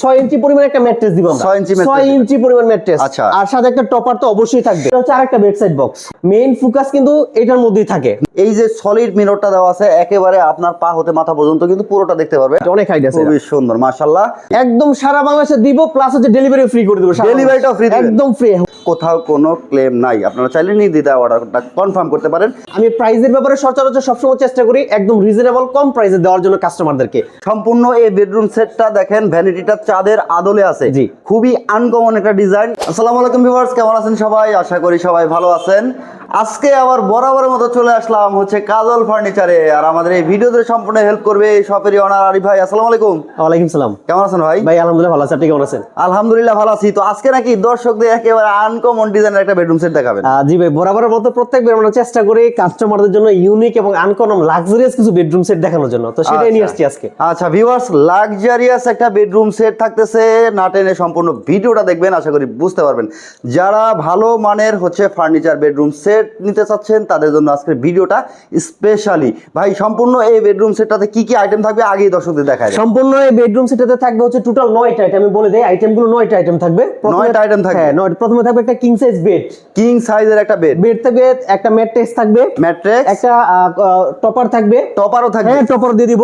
ছয় ইঞ্চি পরিমাণ একটা ম্যাট্রেস দিব ছয় ইঞ্চি ছয় ইঞ্চি পরিমাণ ম্যাট্রেস আচ্ছা। আর সাথে একটা টপার তো অবশ্যই থাকবে। এটা হচ্ছে আরেকটা বেডসাইড বক্স মেইন ফোকাস কিন্তু এটার মধ্যেই থাকে। এই যে সলিড মিররটা দেওয়া আছে একেবারে আপনার পা হতে মাথা পর্যন্ত কিন্তু পুরোটা দেখতে পারবে। অনেক হাইট আছে খুবই সুন্দর মাশাল্লাহ একদম সারা বাংলাদেশে দিব প্লাস হচ্ছে ডেলিভারি ফ্রি করে দেবো। দিবেন? একদম ফ্রি কোথাও কোনো ক্লেম নাই। আপনারা চাইলে নির্দ্বিধায় অর্ডারটা কনফার্ম করতে পারেন। আমি প্রাইসের ব্যাপারে সচরাচর সবসময় চেষ্টা করি একদম রিজনেবল কম প্রাইসে দেওয়ার জন্য কাস্টমারদেরকে সম্পূর্ণ এই বেডরুম সেটটা দেখেন ভ্যানিটিটা চাঁদের আদলে আছে। জি। খুবই আনকমন একটা ডিজাইন আসসালামু আলাইকুম ভিউয়ার্স কেমন আছেন সবাই? আশা করি সবাই ভালো আছেন। আজকে আবার বরাবরের মতো চলে আসলাম হচ্ছে কাজল ফার্নিচারে আর আমাদের এই ভিডিওতে সম্পূর্ণ হেল্প করবে এই শপেরই অনার আরিফ ভাই। আসসালামু আলাইকুম। ওয়ালাইকুম সালাম। কেমন আছেন ভাই? ভাই আলহামদুলিল্লাহ ভালো আছে। আপনি কেমন আছেন? আলহামদুলিল্লাহ ভালো আছি। তো আজকে নাকি দর্শকদের একেবারে আনকমন ডিজাইনের একটা বেডরুম সেট দেখাবেন। জি ভাই বরাবরের মতো প্রত্যেকবার আমরা চেষ্টা করি কাস্টমারদের জন্য ইউনিক এবং আনকমন লাক্সারিয়াস কিছু বেডরুম সেট দেখানোর জন্য। তো সেটাই নিয়ে আসছি আজকে। আচ্ছা ভিউয়ার্স লাক্সারিয়াস একটা বেডরুম সেট থাকতেছে। না টেনে সম্পূর্ণ ভিডিওটা দেখবেন আশা করি বুঝতে পারবেন। যারা ভালো মানের হচ্ছে ফার্নিচার বেডরুম সেট নিতে চাচ্ছেন তাদের জন্য আজকের ভিডিওটা স্পেশালি ভাই সম্পূর্ণ এই বেডরুম সেটটাতে কি কি আইটেম থাকবে আগেই দর্শকদের দেখায় সম্পূর্ণ এই বেডরুম সেটাতে থাকবে হচ্ছে টোটাল নয়টা আইটেম আমি বলে দেই আইটেমগুলো নয়টা আইটেম থাকবে। প্রথমে- নয়টা item থাকবে? হ্যাঁ নয়টা। প্রথমে থাকবে একটা কিং সাইজ বেড কিং সাইজের একটা বেড বেড থাকবে একটা ম্যাট্রেস থাকবে। ম্যাট্রেক্স একটা টপার থাকবে। টপারও থাকবে। হ্যাঁ টপার দিয়ে দিব.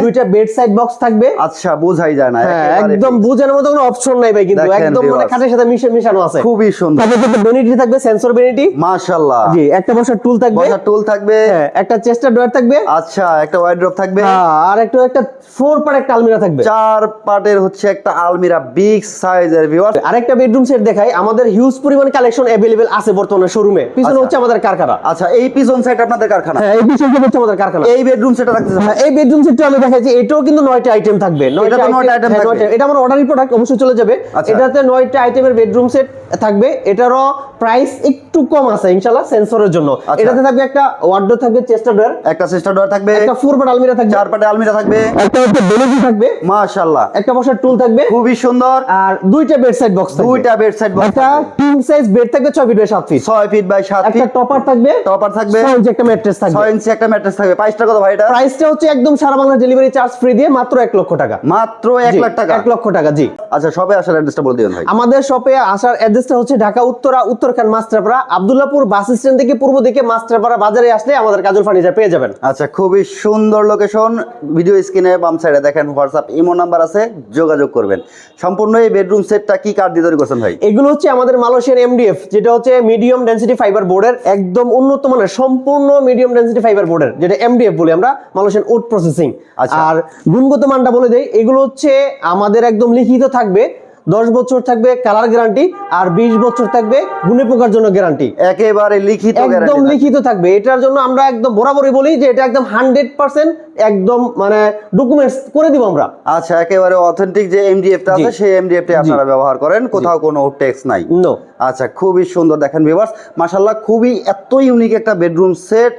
দুইটা বেড সাইড বক্স থাকবে। আচ্ছা বোঝাই যায় না হ্যাঁ একদম। বোঝানোর মতো কোনো অপশন নাই ভাই কিন্তু। একদম মানে। খাটের সাথে মিশে মিশানো আছে। খুবই সুন্দর। তারপর বেনিটি থাকবে সেন্সর বেনিটি মাশাআল্লাহ। জি একটা বসার টুল থাকবে। বসার টুল থাকবে। হ্যাঁ একটা চেস্টার ডয়ার থাকবে। আচ্ছা একটা ওয়াইড্রপ থাকবে। হ্যাঁ, আর একটা একটা ফোর পার একটা আলমিরা থাকবে। চার পার্টের হচ্ছে একটা আলমিরা বিগ সাইজের ভিউয়ার আরেকটা বেডরুম সেট দেখাই আমাদের হিউজ পরিমাণ কালেকশন অ্যাভেলেবেল আছে বর্তমানে শোরুমে পিছনে আচ্ছা। হচ্ছে আমাদের কারখানা। আচ্ছা এই পিছন সাইড আপনাদের কারখানা? হ্যাঁ এই পিছনে হচ্ছে আমাদের কারখানা। এই বেডরুম সেটা রাখতেছে হ্যাঁ, এই বেডরুম সেটটা আমি দেখাচ্ছি এটাও কিন্তু নয়টা আইটেম থাকবে। নয়টা হ্যাঁ, থাকবে? এটা আমার অর্ডারি প্রোডাক্ট অবশ্যই চলে যাবে। আচ্ছা। এটাতে নয়টা আইটেমের বেডরুম সেট থাকবে। এটারও প্রাইস একটু কম আছে ইনশাআল্লাহ। সেন্সরের জন্য। আচ্ছা। এটাতে থাকবে একটা ওয়ার্ডরোব থাকবে ডোর একটা ডোর থাকবে। একটা ফোর পার আলমিরা থাকবে। চার আলমিরা থাকবে। একটা হচ্ছে বেলিজি থাকবে। মাশাআল্লাহ। একটা বসার টুল থাকবে। খুবই সুন্দর। আর দুইটা বেড সাইড বক্স দুইটা বেড সাইড বক্স একটা কিং সাইজ বেড থাকবে 6 feet by 7 feet 6 feet by 7 একটা টপার থাকবে। টপার থাকবে। 6 ইঞ্চি একটা ম্যাট্রেস থাকবে। 6 ইঞ্চি একটা ম্যাট্রেস থাকবে। প্রাইসটা কত ভাই এটা? প্রাইসটা হচ্ছে একদম সারা বাংলা ডেলিভারি চার্জ ফ্রি দিয়ে মাত্র 1 লক্ষ টাকা। মাত্র 1 লাখ টাকা? 1 লক্ষ টাকা জি। আচ্ছা সবে আসার অ্যাড্রেসটা বলে দিবেন ভাই। আমাদের শপে আসার অ্যাড্রেসটা হচ্ছে ঢাকা উত্তরা উত্তরখান মাস্টারপাড়া আব্দুল্লাহপুর বাস স্ট্যান্ড থেকে পূর্ব দিকে মাস্টারপাড়া বাজারে আসলে আমাদের কাজল ফার্নিচার পেয়ে যাবেন? আচ্ছা খুবই সুন্দর লোকেশন ভিডিও স্ক্রিনে বাম সাইডে দেখেন হোয়াটসঅ্যাপ ইমো নাম্বার আছে যোগাযোগ করবেন। সম্পূর্ণ এই বেডরুম সেটটা কি কাঠ দিয়ে তৈরি করছেন ভাই? এগুলো হচ্ছে আমাদের মালয়েশিয়ান এমডিএফ যেটা হচ্ছে মিডিয়াম ডেন্সিটি ফাইবার বোর্ডের একদম উন্নত মানের সম্পূর্ণ মিডিয়াম ডেন্সিটি ফাইবার বোর্ডের যেটা এমডিএফ বলি আমরা মালয়েশিয়ান উড প্রসেসিং আচ্ছা। আর গুণগত মানটা বলে দেই এগুলো হচ্ছে আমাদের একদম লিখিত থাকবে দশ বছর থাকবে কালার গ্যারান্টি আর বিশ বছর থাকবে গুনে পোকার জন্য গ্যারান্টি। একেবারে লিখিত একদম লিখিত থাকবে। এটার জন্য আমরা একদম বরাবরই বলি যে এটা একদম হান্ড্রেড পার্সেন্ট একদম মানে ডকুমেন্টস করে দিব আমরা। আচ্ছা একেবারে অথেন্টিক যে এমডিএফটা আছে। সেই এমডিএফটা আপনারা ব্যবহার করেন কোথাও কোনো টেক্স নাই। নো আচ্ছা খুবই সুন্দর দেখেন ভিউয়ার্স মাশাল্লাহ খুবই এত ইউনিক একটা বেডরুম সেট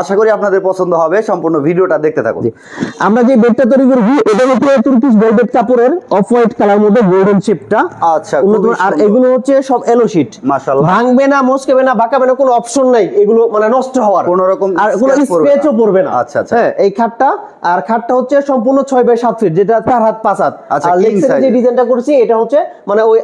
আশা করি আপনাদের পছন্দ হবে। সম্পূর্ণ ভিডিওটা দেখতে থাকুন। আমরা যে বেডটা তৈরি করব এটা হচ্ছে তুর্কিশ ভেলভেট কাপড়ের অফ হোয়াইট কালার মধ্যে গোল্ডেন শেপটা আচ্ছা আর এগুলো হচ্ছে সব এলো শীট মাশাল্লাহ ভাঙবে না মস্কেবে না বাঁকাবে না কোনো অপশন নাই। এগুলো মানে নষ্ট হওয়ার। কোনো রকম আর কোনো scratch পড়বে না। আচ্ছা, আচ্ছা। হ্যাঁ খাটটা আর খাটটা হচ্ছে সম্পূর্ণ ছয় বাই সাত ফিট যেটা চার হাত পাঁচ হাত। আচ্ছা, আর যে ডিজাইনটা করছি এটা হচ্ছে মানে ওই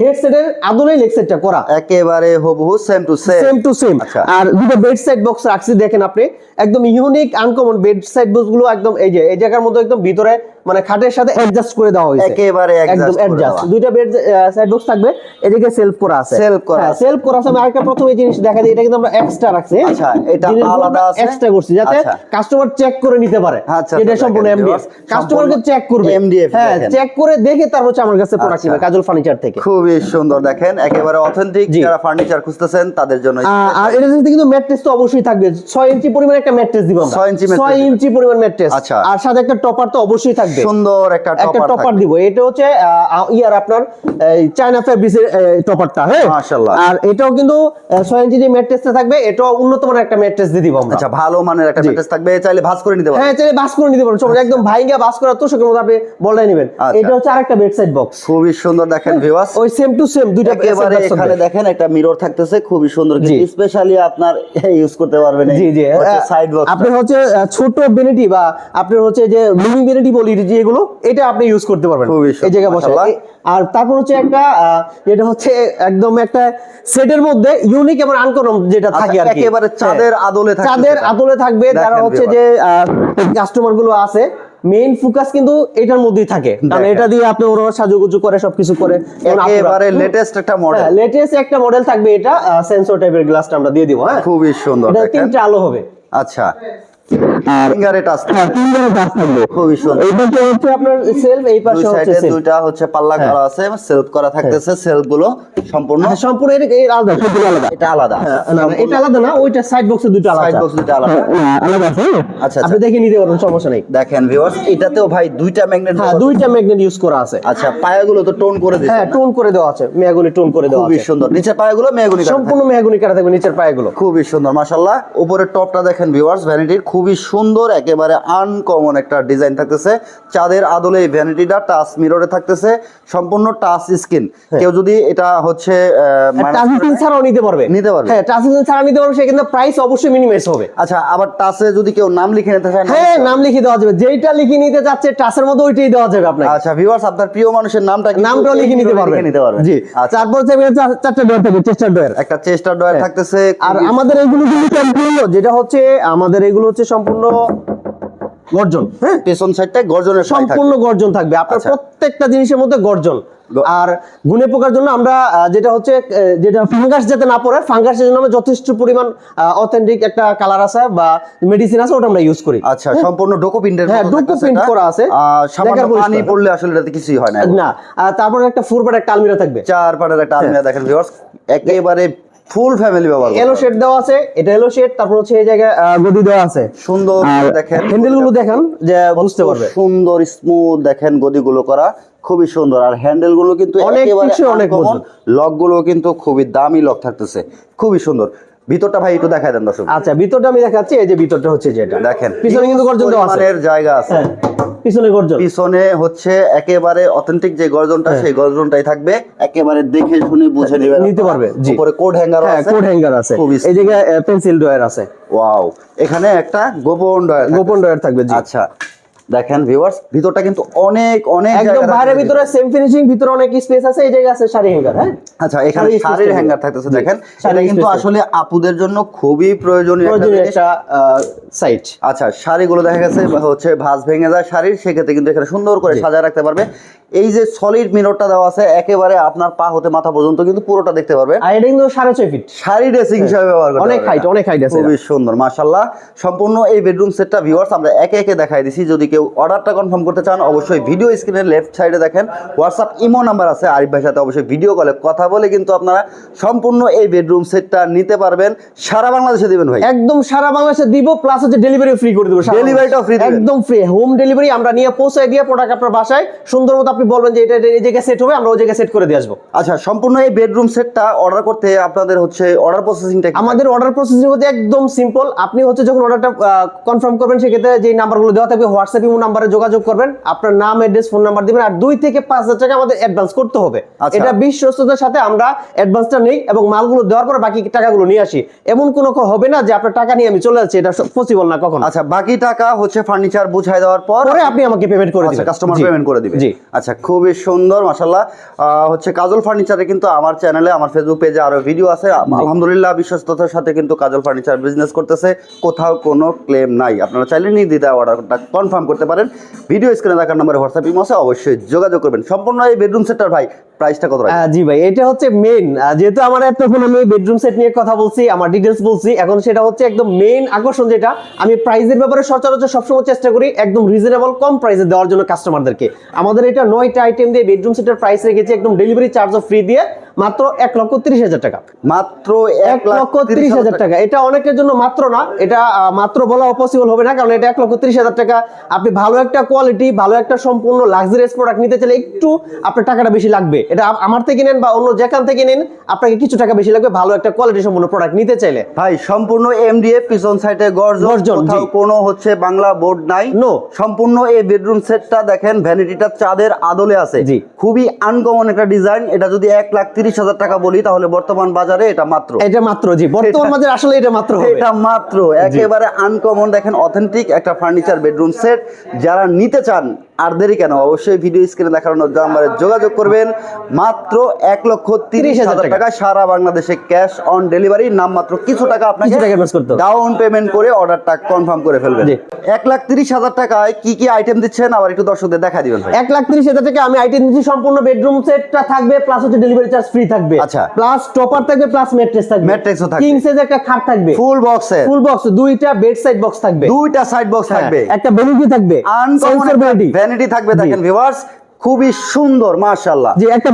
হেডসেটের আদলেই লেগ সেটটা করা। একেবারে হুবহু same to same same to same. আর দুটো বেড সাইড বক্স রাখছি দেখেন আপনি। একদম ইউনিক আনকমন বেড সাইড বক্সগুলো একদম এই যে এই জায়গার মধ্যে একদম ভিতরে মানে খাটের সাথে অ্যাডজাস্ট করে দেওয়া হয়েছে একেবারে একদম অ্যাডজাস্ট। দুইটা বেড সাইড বক্স থাকবে এদিকে সেলফ করা আছে Self করা হ্যাঁ আছে। সেলফ করা আছে আমি আরেকটা প্রথমে জিনিস দেখা দিই এটা কিন্তু আমরা এক্সট্রা রাখছি? আচ্ছা, এটা আলাদা আছে? এক্সট্রা করছি যাতে আচ্ছা। কাস্টমার চেক করে নিতে পারে আচ্ছা, এটা আচ্ছা, সম্পূর্ণ এমডিএফ viewers, কাস্টমারকে চেক করবে MDF হ্যাঁ চেক করে দেখে তারপর হচ্ছে আমার কাছে প্রোডাক্ট আচ্ছা। নেবে কাজল ফার্নিচার থেকে খুবই সুন্দর দেখেন একেবারে অথেন্টিক। যারা ফার্নিচার খুঁজতেছেন তাদের জন্য আর এটার সাথে কিন্তু ম্যাট্রেস তো অবশ্যই থাকবে ছয় ইঞ্চি পরিমাণ একটা ম্যাট্রেস দিব আমরা ছয় ইঞ্চি mattress ছয় ইঞ্চি পরিমাণ ম্যাট্রেস আচ্ছা। আর সাথে একটা টপার তো অবশ্যই থাকবে সুন্দর একটা একটা টপার দিব। এটা হচ্ছে ইয়ার আপনার চায়না টপারটা হ্যাঁ? মাশাআল্লাহ। আর এটাও কিন্তু আহ, ছয় ইঞ্চি যে ম্যাট্রেসটা থাকবে এটাও উন্নত মানের একটা ম্যাট্রেস দিয়ে দিব আমরা। আচ্ছা ভালো মানের একটা ম্যাট্রেস থাকবে চাইলে ভাঁজ করে নিতে পারবেন হ্যাঁ চাইলে বাস করে নিতে একদম ভাইঙ্গা করার তো সেখানে আপনি নেবেন। আচ্ছা। এটা হচ্ছে আরেকটা বেড সাইড বক্স খুবই সুন্দর দেখেন ভিউয়ার্স ওই সেম টু সেম দুইটা একেবারে এখানে দেখেন একটা মিরর থাকতেছে খুবই সুন্দর জি। স্পেশালি আপনার ইউজ করতে পারবেন জি জি। সাইড বক্স আপনি হচ্ছে ছোট বেনিটি বা আপনার হচ্ছে যে মিনি বেনিটি বলি যে এগুলো এটা আপনি ইউজ করতে পারবেন। এই জায়গায় বসে। আর তারপর হচ্ছে একটা যেটা হচ্ছে একদম একটা সেটের মধ্যে ইউনিক এবং আনকমন যেটা আচ্ছা, থাকে আর কি। একেবারে চাঁদের হ্যাঁ। আদলে থাকতেছে চাঁদের আদলে থাকবে যারা হচ্ছে যে কাস্টমারগুলো আছে মেইন ফোকাস কিন্তু এটার মধ্যেই থাকে। কারণ এটা দিয়ে আপনি ওরা সাজুগুজু করে সবকিছু করে একেবারে লেটেস্ট একটা মডেল লেটেস্ট একটা মডেল থাকবে এটা সেন্সর টাইপের গ্লাসটা আমরা দিয়ে দিব হ্যাঁ। খুবই সুন্দর এটা তিনটা আলো হবে। আচ্ছা। ফিঙ্গারে টাচ হ্যাঁ তিনটা গ্লাস থাকবে। খুবই সুন্দর। এই পাশে হচ্ছে আপনার সেলফ এই পাশে হচ্ছে সেলফ দুইটা হচ্ছে পাল্লা করা আছে সেলফ করা থাকতেছে সেলফগুলো সম্পূর্ণ সম্পূর্ণ এর এর আলাদা সবগুলো আলাদা। এটা আলাদা। না, না, এটা আলাদা না ওইটা সাইড বক্সে দুটো আলাদা। সাইড বক্স দুইটা আলাদা। আলাদা আছে আচ্ছা, আপনি দেখে নিতে পারবেন সমস্যা নেই। দেখেন ভিউয়ার্স এটাতেও ভাই দুইটা ম্যাগনেট হ্যাঁ দুইটা ম্যাগনেট ইউজ করা আছে। আচ্ছা পায়াগুলো তো টোন করে দিচ্ছে হ্যাঁ টোন করে দেওয়া আছে মেয়াগুলি টোন করে দেওয়া খুবই সুন্দর। নিচের পায়াগুলো মেগুনি সম্পূর্ণ মেয়াগুনি কাটা থাকবে নিচের পায়েগুলো। খুবই সুন্দর মাশাল্লাহ উপরের টপটা দেখেন ভিউয়ার্স ভ্যানিটির খুবই সুন্দর একেবারে আনকমন একটা ডিজাইন থাকতেছে। চাঁদের আদলে এই ভ্যানিটিটা টাচ মিররে থাকতেছে। সম্পূর্ণ টাচ স্ক্রিন কেউ যদি এটা হচ্ছে টাচ স্ক্রিন ছাড়াও নিতে পারবে। নিতে পারবে। হ্যাঁ টাচ স্ক্রিন ছাড়া নিতে পারবে সেক্ষেত্রে প্রাইস অবশ্যই মিনিমাইজ হবে। আচ্ছা আবার টাচে যদি কেউ নাম লিখে নিতে চায় হ্যাঁ নাম লিখে দেওয়া যাবে। যেইটা লিখে নিতে চাচ্ছে টাচের মধ্যে ওইটাই দেওয়া যাবে আপনাকে। আচ্ছা ভিউয়ার্স আপনার প্রিয় মানুষের নামটা নামটাও লিখে নিতে লিখে পারবেন নিতে পারবেন জি। আচ্ছা। তারপর চারটা ডোর থাকবে চেস্টার ডোর একটা চেস্টার ডয়ার থাকতেছে আর আমাদের এগুলো কিন্তু যেটা হচ্ছে আমাদের এগুলো হচ্ছে সম্পূর্ণ গর্জন। হ্যাঁ? পেছন সাইডটা গর্জনের সাইড সম্পূর্ণ গর্জন থাকবে। আপনার আচ্ছা। প্রত্যেকটা জিনিসের মধ্যে গর্জন। আর গুনে পোকার জন্য আমরা যেটা হচ্ছে যেটা ফাঙ্গাস যাতে না পড়ে ফাঙ্গাসের জন্য আমরা যথেষ্ট পরিমাণ অথেন্টিক একটা কালার আছে বা মেডিসিন আছে ওটা আমরা ইউজ করি। আচ্ছা সম্পূর্ণ ডোকো প্রিন্টের হ্যাঁ, ডোকো করা আছে। সামান্য পানি পড়লে আসলে এটাতে কিছুই হয় না না তারপরে একটা ফোর বাট একটা আলমিরা থাকবে। চার পাটের একটা আলমিরা দেখেন ভিউয়ার্স একেবারে ফুল ফ্যামিলি ব্যবহার এলো শেড দেওয়া আছে এটা এলো শেড তারপর হচ্ছে এই জায়গায় গদি দেওয়া আছে। সুন্দর দেখেন হ্যান্ডেলগুলো দেখেন যে বুঝতে পারবে। সুন্দর স্মুথ দেখেন গদিগুলো করা খুবই সুন্দর। আর হ্যান্ডেলগুলো কিন্তু অনেক অনেক মজবুত। লকগুলো কিন্তু খুবই দামি লক থাকতেছে। খুবই সুন্দর। ভিতরটা ভাই একটু দেখায় দেন দর্শক। আচ্ছা ভিতরটা আমি দেখাচ্ছি এই যে ভিতরটা হচ্ছে যেটা। দেখেন পিছনে কিন্তু গর্জন দেওয়া আছে। জায়গা আছে। হ্যাঁ পিছনে গর্জন। পিছনে হচ্ছে একেবারে অথেন্টিক যে গর্জনটা হ্যাঁ। সেই গর্জনটাই থাকবে। একেবারে দেখে শুনে বুঝে নেবেন নিতে পারবে, জি। উপরে কোড হ্যাঙ্গার হ্যাঁ আছে। কোড হ্যাঙ্গার আছে। এই জায়গায় পেন্সিল ড্রয়ার আছে। ওয়াও এখানে একটা গোপন ডয়ার গোপন ড্রয়ার থাকবে জি। আচ্ছা দেখেন ভিউয়ার্স ভিতরটা কিন্তু অনেক অনেক একদম জায়গা বাইরের ভিতরে সেম ফিনিশিং ভিতরে অনেক স্পেস আছে এই জায়গায় আছে শাড়ি হ্যাঙ্গার হ্যাঁ? আচ্ছা এখানে শাড়ির হ্যাঙ্গার থাকতেছে দেখেন। এটা কিন্তু আসলে আপুদের জন্য খুবই প্রয়োজনীয় একটা সাইট আচ্ছা শাড়িগুলো দেখা গেছে হচ্ছে ভাঁজ ভেঙে যায় শাড়ির সেক্ষেত্রে কিন্তু এখানে সুন্দর করে সাজায় রাখতে পারবে। এই যে সলিড মিররটা দেওয়া আছে একেবারে আপনার পা হতে মাথা পর্যন্ত কিন্তু পুরোটা দেখতে পারবেন আর এটা কিন্তু সাড়ে ছয় ফিট শাড়ি ড্রেসিং হিসাবে ব্যবহার করতে অনেক এটা। অনেক height আছে খুবই সুন্দর মাশাআল্লাহ। সম্পূর্ণ এই বেডরুম সেটটা ভিউয়ার্স আমরা একে একে দেখাই দিছি। যদি কেউ অর্ডারটা কনফার্ম করতে চান অবশ্যই ভিডিও স্ক্রিনের লেফট সাইডে দেখেন হোয়াটসঅ্যাপ ইমো নাম্বার আছে আরিফ ভাইয়ের সাথে অবশ্যই ভিডিও কলে কথা বলে কিন্তু আপনারা সম্পূর্ণ এই বেডরুম সেটটা নিতে পারবেন। সারা বাংলাদেশে দিবেন ভাই। একদম সারা বাংলাদেশে দিব প্লাস হচ্ছে ডেলিভারি ফ্রি করে দেবো সারা Delivery টাও free দিবেন? একদম ফ্রি হোম ডেলিভারি আমরা নিয়ে পৌঁছে দিয়ে প্রোডাক্ট আপনার বাসায় সুন্দর মতো আপনি বলবেন যে এটা এই জায়গায় সেট হবে আমরা ওই জায়গায় সেট করে দিয়ে আসব। আচ্ছা সম্পূর্ণ এই বেডরুম সেটটা অর্ডার করতে আপনাদের হচ্ছে অর্ডার প্রসেসিংটা আমাদের অর্ডার প্রসেসিং হচ্ছে একদম সিম্পল আপনি হচ্ছে যখন অর্ডারটা কনফার্ম করবেন সেক্ষেত্রে যে নাম্বারগুলো দেওয়া থাকবে হোয়াটসঅ্যাপ ইমো নাম্বারে যোগাযোগ করবেন আপনার নাম অ্যাড্রেস ফোন নাম্বার দিবেন আর দুই থেকে পাঁচ হাজার টাকা আমাদের অ্যাডভান্স করতে হবে। আচ্ছা। এটা বিশ্বস্ততার সাথে আমরা অ্যাডভান্সটা নেই এবং মালগুলো দেওয়ার পর বাকি টাকাগুলো নিয়ে আসি। এমন কোনো হবে না যে আপনার টাকা নিয়ে আমি চলে যাচ্ছি এটা পসিবল না কখন। আচ্ছা বাকি টাকা হচ্ছে ফার্নিচার বুঝাই দেওয়ার পর পরে আপনি আমাকে পেমেন্ট করে আচ্ছা দিবেন। কাস্টমার পেমেন্ট করে দিবে জি। আচ্ছা খুবই সুন্দর মাশাল্লাহ আহ, হচ্ছে কাজল ফার্নিচারে কিন্তু আমার চ্যানেলে আমার ফেসবুক পেজে আরও ভিডিও আছে। আলহামদুলিল্লাহ বিশ্বস্ততার সাথে কিন্তু কাজল ফার্নিচার বিজনেস করতেছে। কোথাও কোনো ক্লেম নাই। আপনারা চাইলে নির্দ্বিধা অর্ডারটা কনফার্ম করতে পারেন। ভিডিও স্ক্রিনে দেখার নম্বরে হোয়াটসঅ্যাপ ইমসে অবশ্যই যোগাযোগ করবেন। সম্পূর্ণ এই বেডরুম সেটটার ভাই প্রাইসটা কত? জি ভাই এটা হচ্ছে মেন যেহেতু আমার এতক্ষণ আমি বেডরুম সেট নিয়ে কথা বলছি আমার ডিটেলস বলছি এখন সেটা হচ্ছে একদম মেন আকর্ষণ যেটা আমি প্রাইসের ব্যাপারে সচরাচর সবসময় চেষ্টা করি একদম রিজনেবল কম প্রাইসে দেওয়ার জন্য কাস্টমারদেরকে আমাদের এটা নয়টা আইটেম দিয়ে বেডরুম সেটের প্রাইস রেখেছি একদম ডেলিভারি চার্জও ফ্রি দিয়ে মাত্র এক লক্ষ তিরিশ হাজার টাকা। মাত্র এক লক্ষ তিরিশ হাজার টাকা। এটা অনেকের জন্য মাত্র না এটা মাত্র বলা পসিবল হবে না কারণ এটা এক লক্ষ তিরিশ হাজার টাকা। আপনি ভালো একটা কোয়ালিটি ভালো একটা সম্পূর্ণ লাক্সারিয়াস প্রোডাক্ট নিতে চাইলে একটু আপনার টাকাটা বেশি লাগবে। এটা আমার থেকে নেন বা অন্য যেখান থেকে নেন আপনাকে কিছু টাকা বেশি লাগবে ভালো একটা কোয়ালিটি সম্পূর্ণ প্রোডাক্ট নিতে চাইলে। ভাই সম্পূর্ণ এমডিএফ পিছন সাইডে গর্জন কোনো হচ্ছে বাংলা বোর্ড নাই। No. সম্পূর্ণ এই বেডরুম সেটটা দেখেন ভ্যানিটিটা চাঁদের আদলে আছে। জি। খুবই আনকমন একটা ডিজাইন এটা যদি এক লাখ তিরিশ হাজার টাকা বলি তাহলে বর্তমান বাজারে এটা মাত্র। এটা মাত্র জি। বর্তমান মাঝে আসলে এটা মাত্র এটা মাত্র একেবারে আনকমন দেখেন অথেন্টিক একটা ফার্নিচার বেডরুম সেট যারা নিতে চান আর দেরি কেন? অবশ্যই ভিডিও স্ক্রিনে দেখানো নাম্বারে যোগাযোগ করবেন। মাত্র এক লক্ষ তিরিশ হাজার টাকা। সারা বাংলাদেশে ক্যাশ অন ডেলিভারি নাম মাত্র কিছু টাকা আপনাকে। ডাউন পেমেন্ট করে অর্ডারটা কনফার্ম করে ফেলবেন। এক লাখ তিরিশ হাজার টাকায় কি কি আইটেম দিচ্ছেন? আবার একটু দর্শকদের দেখা দিবেন এক লাখ তিরিশ হাজার টাকা আমি আইটেম দিচ্ছি সম্পূর্ণ বেডরুম সেটটা থাকবে প্লাস হচ্ছে ডেলিভারি চার্জ ফ্রি থাকবে। আচ্ছা। প্লাস টপার থাকবে প্লাস ম্যাট্রেস থাকবে। ও থাকবে। কিং সাইজ একটা খাট থাকবে। ফুল বক্সের ফুল বক্স দুইটা বেড সাইড বক্স থাকবে। দুইটা সাইড বক্স থাকবে। হ্যাঁ, একটা বেনিটি থাকবে। বেনিটি ভ্যানিটি থাকবে দেখেন ভিউয়ার্স খুবই সুন্দর মাশাআল্লাহ। যে একটা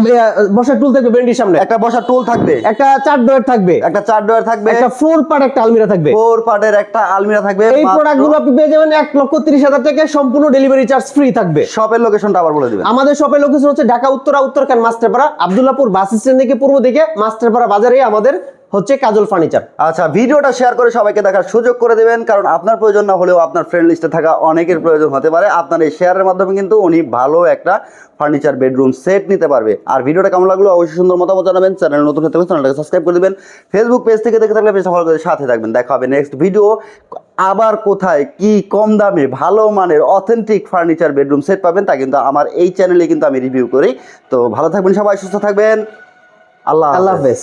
বসার টুল থাকবে বেনিটির সামনে। একটা বসার টুল থাকবে। একটা চার ডোর থাকবে। একটা চার ডয়ার থাকবে। একটা ফোর পার্ট একটা আলমিরা থাকবে। ফোর পার্টের একটা আলমিরা থাকবে এই প্রোডাক্টগুলো আপনি পেয়ে যাবেন এক লক্ষ তিরিশ হাজার টাকায় সম্পূর্ণ ডেলিভারি চার্জ ফ্রি থাকবে। শপের লোকেশনটা আবার বলে দিবেন। আমাদের শপের লোকেশন হচ্ছে ঢাকা উত্তরা উত্তরখান মাস্টারপাড়া আবদুল্লাপুর বাস স্ট্যান্ড থেকে পূর্ব দিকে মাস্টারপাড়া বাজারে আমাদের হচ্ছে কাজল ফার্নিচার আচ্ছা ভিডিওটা শেয়ার করে সবাইকে দেখার সুযোগ করে দেবেন কারণ আপনার প্রয়োজন না হলেও আপনার ফ্রেন্ড লিস্টে থাকা অনেকের প্রয়োজন হতে পারে। আপনার এই শেয়ারের মাধ্যমে কিন্তু উনি ভালো একটা ফার্নিচার বেডরুম সেট নিতে পারবে। আর ভিডিওটা কেমন লাগল অবশ্যই সুন্দর মতামত জানাবেন চ্যানেল নতুন হতে চ্যানেলটাকে সাবস্ক্রাইব করে দেবেন। ফেসবুক পেজ থেকে দেখে থাকলে ফলো করে সাথে থাকবেন। দেখা হবে নেক্সট ভিডিও আবার কোথায় কি কম দামে ভালো মানের অথেন্টিক ফার্নিচার বেডরুম সেট পাবেন তা কিন্তু আমার এই চ্যানেলে কিন্তু আমি রিভিউ করি। তো ভালো থাকবেন সবাই সুস্থ থাকবেন। আল্লাহ আল্লাহ হাফেজ।